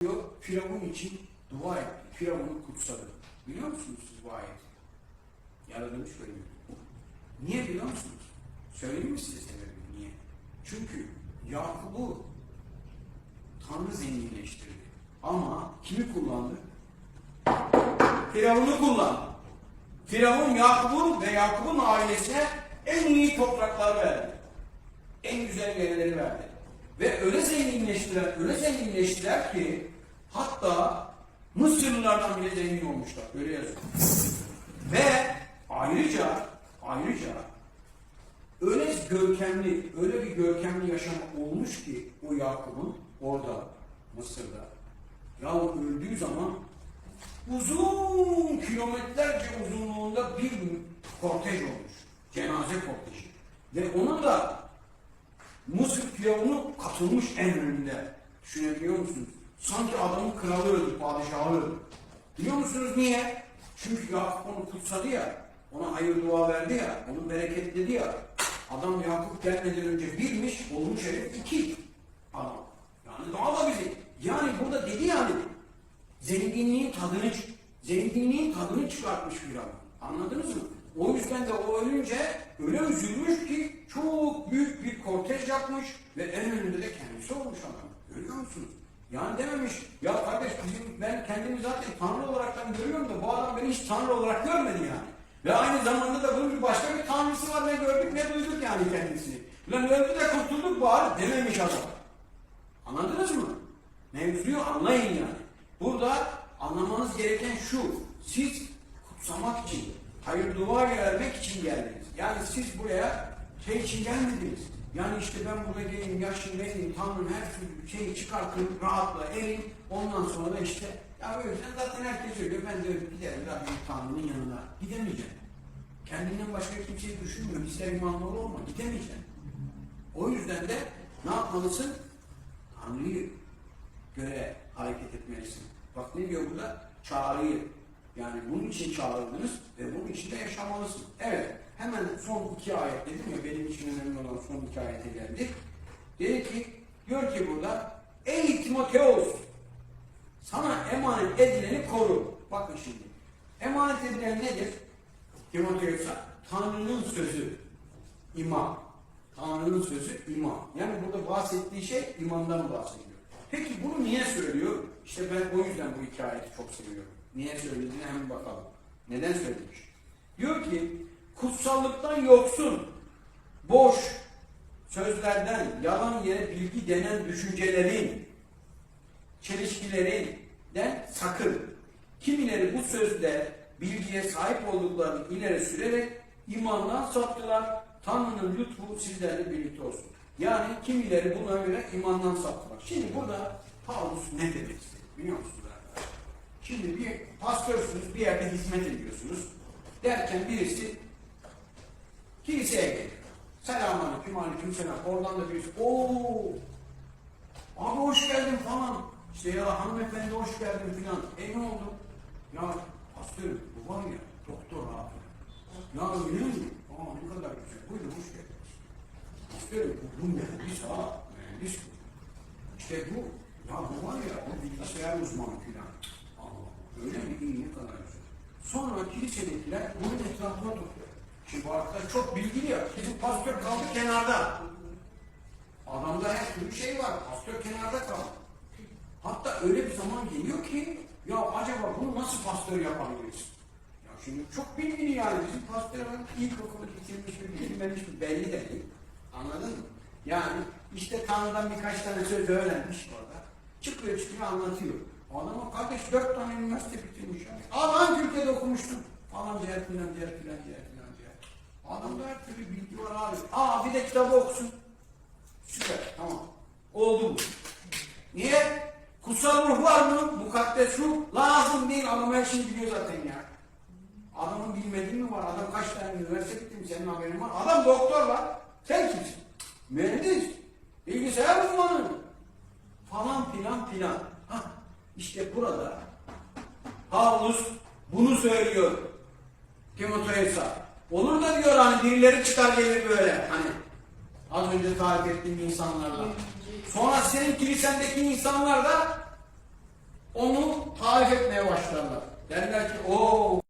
diyor Firavun için dua etti. Firavun'u kutsadı. Biliyor musunuz siz bu ayeti? Yaradılmış bölümü. Niye biliyor musunuz? Söyleyeyim mi size sebebini? Niye? Çünkü Yakup'u Tanrı zenginleştirdi. Ama kimi kullandı? Firavun'u kullandı. Firavun Yakup'un ve Yakup'un ailesine en iyi topraklar verdi. En güzel yerleri verdi. Ve öyle zenginleştiler, öyle zenginleştiler ki hatta Mısırlılardan bile zengin olmuşlar. Öyle yazıyor. Ve ayrıca ayrıca öyle görkemli, öyle bir görkemli yaşam olmuş ki o Yakup'un orada Mısır'da. Ya o öldüğü zaman uzun kilometlerce uzunluğunda bir kortej olmuş. Cenaze korteji. Ve ona da Mısır firavunu katılmış en önünde. Düşünebiliyor musunuz? Sanki adamın kralı öldü, padişahı öldü. Biliyor musunuz niye? Çünkü Yakup onu kutsadı ya, ona hayır dua verdi ya, onu bereketledi ya. Adam Yakup gelmeden önce birmiş, olmuş herif iki adam. Yani daha da bizi. Yani burada dedi yani, zenginliğin tadını, zenginliğin tadını çıkartmış Firavun. Anladınız mı? O yüzden de o ölünce öyle üzülmüş ki çok büyük bir kortej yapmış ve en önünde de kendisi olmuş adam. Görüyor musunuz? Yani dememiş, ya kardeş bizim, ben kendimi zaten Tanrı olaraktan görüyorum da bu adam beni hiç Tanrı olarak görmedi yani. Ve aynı zamanda da bunun bir başka bir Tanrısı var ne gördük ne duyduk yani kendisini. Lan öldü de kurtulduk bari dememiş adam. Anladınız mı? Mevzuyu anlayın yani. Burada anlamanız gereken şu. Siz kutsamak için, hayır dua vermek için geldiniz. Yani siz buraya şey için gelmediniz. Yani işte ben burada geleyim, yaşım vereyim, Tanrım her türlü şeyi çıkartın, rahatla erin. Ondan sonra da işte, ya böyle sen zaten herkes söylüyor, ben de giderim Rabbim Tanrı'nın yanına. Gidemeyeceğim. Kendinden başka kimseyi düşünmüyor. İster imanlı ol olma, gidemeyeceğim. O yüzden de ne yapmalısın? Tanrı'yı göre hareket etmelisin. Bak ne diyor burada? Çağrıyı. Yani bunun için çağrıldınız ve bunun için de yaşamalısın. Evet. Hemen son iki ayet dedim ya benim için önemli olan son iki ayete geldik. Dedi ki, diyor ki burada Ey Timoteos sana emanet edileni koru. Bakın şimdi. Emanet edilen nedir? Timoteos'a Tanrı'nın sözü. iman. Tanrı'nın sözü iman. Yani burada bahsettiği şey imandan bahsediyor. Peki bunu niye söylüyor? İşte ben o yüzden bu hikayeti çok seviyorum. Niye söylediğine hemen bakalım. Neden söylemiş? Diyor ki kutsallıktan yoksun, boş sözlerden, yalan yere bilgi denen düşüncelerin, çelişkilerinden sakın. Kimileri bu sözde bilgiye sahip olduklarını ileri sürerek imandan saptılar. Tanrı'nın lütfu sizlerle birlikte olsun. Yani kimileri buna göre imandan saptılar. Şimdi burada Paulus ne demek istedi biliyor musunuz? Şimdi bir pastörsünüz, bir yerde hizmet ediyorsunuz. Derken birisi kiliseye geliyor. Selamünaleyküm, aleyküm selam. Oradan da birisi, ooo abi hoş geldin falan. İşte ya hanımefendi hoş geldin filan. E ne oldu? Ya pastörüm bu var ya doktor abi. Ya öyle mi? Aa ne kadar güzel. Buyurun hoş geldiniz. Pastörüm bu mühendis ha. Mühendis bu. İşte bu. Ya bu var ya o bilgisayar uzmanı filan. Öyle mi? İyi ne kadar güzel. Sonra kilisedekiler bunun etrafına topluyor. Şimdi bu arkadaş çok bilgili ya. Bizim pastör kaldı kenarda. Adamda her türlü şey var. Pastör kenarda kaldı. Hatta öyle bir zaman geliyor ki ya acaba bunu nasıl pastör yapabiliriz? Ya şimdi çok bilgili yani. Bizim pastör ilkokulu bitirmiş mi bitirmemiş mi belli de değil. Anladın mı? Yani işte Tanrı'dan birkaç tane söz öğrenmiş orada. Çıkıyor çıkıyor anlatıyor. Adama kardeş dört tane üniversite bitirmiş yani. Aa hangi ülkede okumuştun? Falan diğer filan diğer filan diğer filan diğer. Adamda her türlü bilgi var abi. Aa bir de kitabı okusun. Süper tamam. Oldu bu. Niye? Kutsal ruh var mı? Mukaddes ruh lazım değil. Adam her şeyi biliyor zaten ya. Adamın bilmediği mi var? Adam kaç tane üniversite bitirmiş senin haberin var. Adam doktor var. Sen kimsin? Mühendis. Bilgisayar uzmanı. Falan filan filan. Hah, işte burada Paulus bunu söylüyor. Timoteus'a. Olur da diyor hani birileri çıkar gelir böyle hani az önce tarif ettiğim insanlarla. Sonra senin kilisendeki insanlar da onu tarif etmeye başlarlar. Derler ki o